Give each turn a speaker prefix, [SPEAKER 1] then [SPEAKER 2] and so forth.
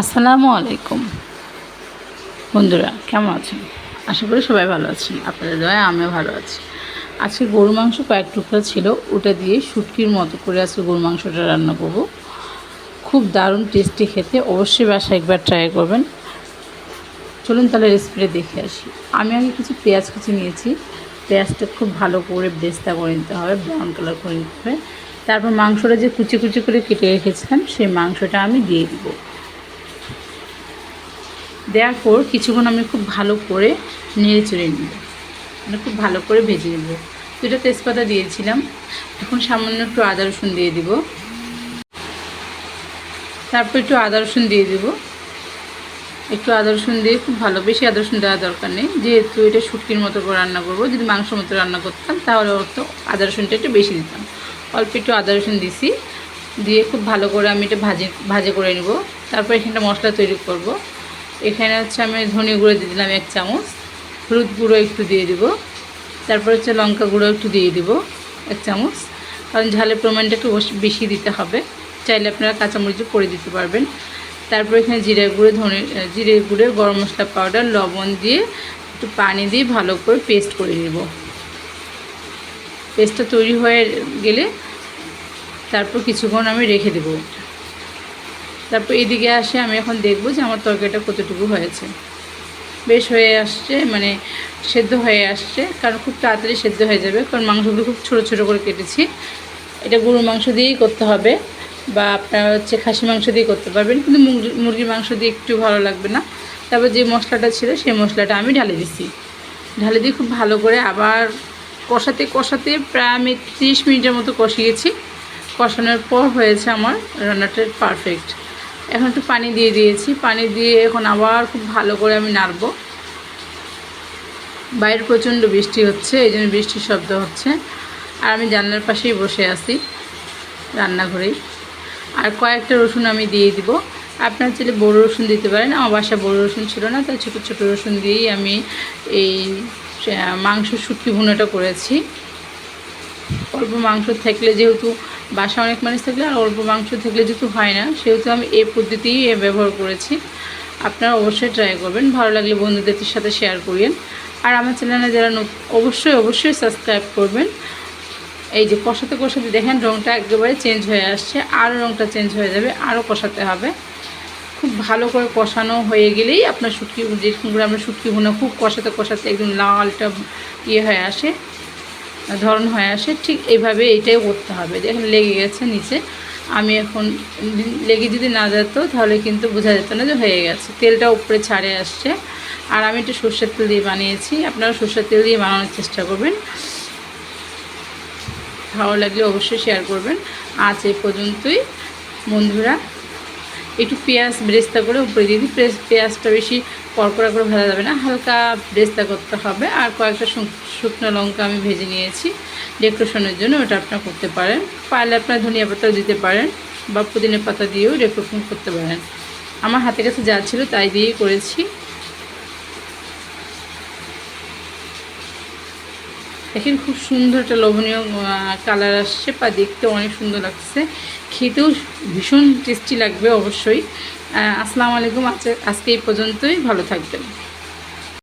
[SPEAKER 1] আসসালামু আলাইকুম। বন্ধুরা, কেমন আছেন? আশা করি সবাই ভালো আছেন। আপনাদের দয়া, আমিও ভালো আছি। আজকে গরু মাংস কয়েক টুকরা ছিল, ওটা দিয়ে শুটকির মতো করে আজকে গরু মাংসটা রান্না করব। খুব দারুণ টেস্টি খেতে, অবশ্যই বাসায় একবার ট্রাই করবেন। চলুন তাহলে রেসিপিটা দেখে আসি। আমি আগে কিছু পেঁয়াজ কুচি নিয়েছি। পেঁয়াজটা খুব ভালো করে বেস্তা করে নিতে হবে ব্রাউন কালার করে নিতে হবে। তারপর মাংসটা যে কুচি কুচি করে কেটে রেখেছিলাম, সেই মাংসটা আমি দিয়ে দিব। দেওয়ার পর কিছুক্ষণ আমি খুব ভালো করে নেড়ে চড়ে নিব। মানে খুব ভালো করে ভেজে নেব। দুটো তেজপাতা দিয়েছিলাম। এখন সামান্য একটু আদা রসুন দিয়ে দিব। তারপর একটু আদা রসুন দিয়ে দিব। একটু আদা রসুন দিয়ে খুব ভালো, বেশি আদা রসুন দেওয়ার দরকার নেই। যেহেতু এটা শুটকির মতো করে রান্না করব, যদি মাংস মতো রান্না করতাম, তাহলে অত আদা রসুনটা একটু বেশি দিতাম। অল্প একটু আদা রসুন দিছি। দিয়ে খুব ভালো করে আমি এটা ভাজি, ভাজে করে নেব। তারপর এখানটা মশলা তৈরি করব। এখানে হচ্ছে আমি ধনে গুঁড়ো দিয়ে দিলাম এক চামচ, হলুদ গুঁড়ো একটু দিয়ে দিব। তারপর হচ্ছে লঙ্কা গুঁড়ো একটু দিয়ে দিব এক চামচ। কারণ ঝালের পরিমাণটা একটু বেশি দিতে হবে। চাইলে আপনারা কাঁচামরিচও করে দিতে পারবেন। তারপর এখানে জিরে গুঁড়ো, ধনে, জিরে গুঁড়ো, গরম মশলা পাউডার, লবণ দিয়ে একটু পানি দিয়ে ভালো করে পেস্ট করে নেব। পেস্টটা তৈরি হয়ে গেলে তারপর কিছুক্ষণ আমি রেখে দেবো। তারপর এদিকে আসে, আমি এখন দেখব যে আমার তরকারিটা কতটুকু হয়েছে। বেশ হয়ে আসছে মানে সেদ্ধ হয়ে আসছে, কারণ খুব তাড়াতাড়ি সেদ্ধ হয়ে যাবে, কারণ মাংসগুলো খুব ছোটো ছোটো করে কেটেছি। এটা গরুর মাংস দিয়েই করতে হবে, বা আপনারা হচ্ছে খাসি মাংস দিয়ে করতে পারবেন, কিন্তু মুরগি- মুরগির মাংস দিয়ে একটু ভালো লাগবে না। তারপর যে মশলাটা ছিল, সেই মশলাটা আমি ঢালে দিছি। ঢালে দিয়ে খুব ভালো করে আবার কষাতে কষাতে প্রায় আমি ত্রিশ মিনিটের মতো কষিয়েছি। কষানোর পর হয়েছে আমার রান্নাটা পারফেক্ট এখন একটু পানি দিয়ে দিয়েছি। পানি দিয়ে এখন আবার খুব ভালো করে আমি নাড়বো। বাইরে প্রচণ্ড বৃষ্টি হচ্ছে, এই জন্য বৃষ্টির শব্দ হচ্ছে। আর আমি জানলার পাশেই বসে আছি, রান্নাঘরেই। আর কয়েকটা রসুন আমি দিয়ে দিব। আপনার চাইলে বড়ো রসুন দিতে পারেন, আমার বাসায় বড়ো রসুন ছিল না, তাই ছোটো ছোটো রসুন দিয়েই আমি এই মাংস শুটকি ভুনাটা করেছি। অল্প মাংস থাকলে যেহেতু বাসা অনেক মানুষ থাকলে আর অল্প মাংস থাকলে যেহেতু হয় না, সেহেতু আমি এই পদ্ধতিই ব্যবহার করেছি। আপনারা অবশ্যই ট্রাই করবেন, ভালো লাগলে বন্ধুদের সাথে শেয়ার করিয়েন। আর আমার চ্যানেলে যারা অবশ্যই অবশ্যই সাবস্ক্রাইব করবেন। এই যে কষাতে কষাতে দেখেন রঙটা একেবারে চেঞ্জ হয়ে আসছে আরও রঙটা চেঞ্জ হয়ে যাবে আরও কষাতে হবে। খুব ভালো করে কষানো হয়ে গেলেই আপনার শুটকি, যেরকম করে আমরা শুটকি ভুনা, খুব কষাতে কষাতে একদম লালটা ইয়ে হয়ে আসে। ধরন হয়ে আসে, ঠিক এইভাবে এইটাই করতে হবে। দেখেন লেগে গেছে নিচে, আমি এখন লেগে যদি না যেত, তাহলে কিন্তু বোঝা যেত না যে হয়ে গেছে। তেলটা উপরে ছাড়ে আসছে। আর আমি একটু সর্ষের তেল দিয়ে বানিয়েছি। আপনারা সর্ষের তেল দিয়ে বানানোর চেষ্টা করবেন। ভালো লাগলে অবশ্যই শেয়ার করবেন। আজ এ পর্যন্তই। বন্ধুরা, একটু পেঁয়াজ, ব্রেস্তা করে উপরে দিয়ে দিই। পেঁয়াজটা বেশি কড়কড়া করে ভাজা যাবে না, হালকা ব্রেস্তা করতে হবে। আর কয়েকটা শুক- শুকনো লঙ্কা আমি ভেজে নিয়েছি ডেকোরেশনের জন্য ওটা আপনার করতে পারেন। পারলে আপনার ধনিয়া পাতাও দিতে পারেন বা পুদিনের পাতা দিয়েও ডেকোরেশন করতে পারেন। আমার হাতে কাছে যা ছিল তাই দিয়েই করেছি। দেখেন খুব সুন্দর একটা লোভনীয় কালার আসছে, বা দেখতে অনেক সুন্দর লাগছে। খেতেও ভীষণ টেস্টি লাগবে অবশ্যই। আসসালামু আলাইকুম আজকে আজকে এই পর্যন্তই, ভালো থাকবেন।